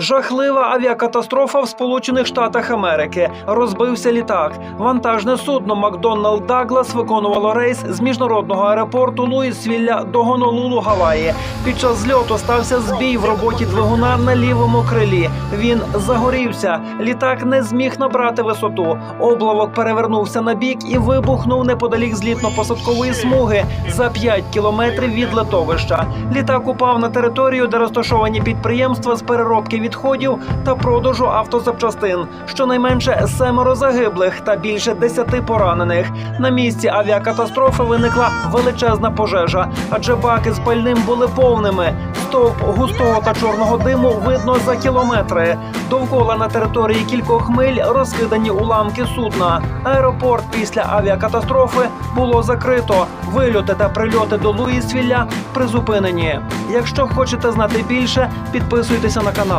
Жахлива авіакатастрофа в Сполучених Штатах Америки. Розбився літак. Вантажне судно Макдоналд Даглас виконувало рейс з міжнародного аеропорту Луїсвілля до Гонолулу, Гаваї. Під час зльоту стався збій в роботі двигуна на лівому крилі. Він загорівся. Літак не зміг набрати висоту. Облавок перевернувся на бік і вибухнув неподалік злітно-посадкової смуги за 5 кілометрів від литовища. Літак упав на територію, де розташовані підприємства з переробки відходів та продажу автозапчастин. Щонайменше семеро загиблих та більше десяти поранених. На місці авіакатастрофи виникла величезна пожежа, адже баки з пальним були повними. Стовп густого та чорного диму видно за кілометри. Довкола на території кількох миль розкидані уламки судна. Аеропорт після авіакатастрофи було закрито. Вильоти та прильоти до Луїсвілля призупинені. Якщо хочете знати більше, підписуйтеся на канал.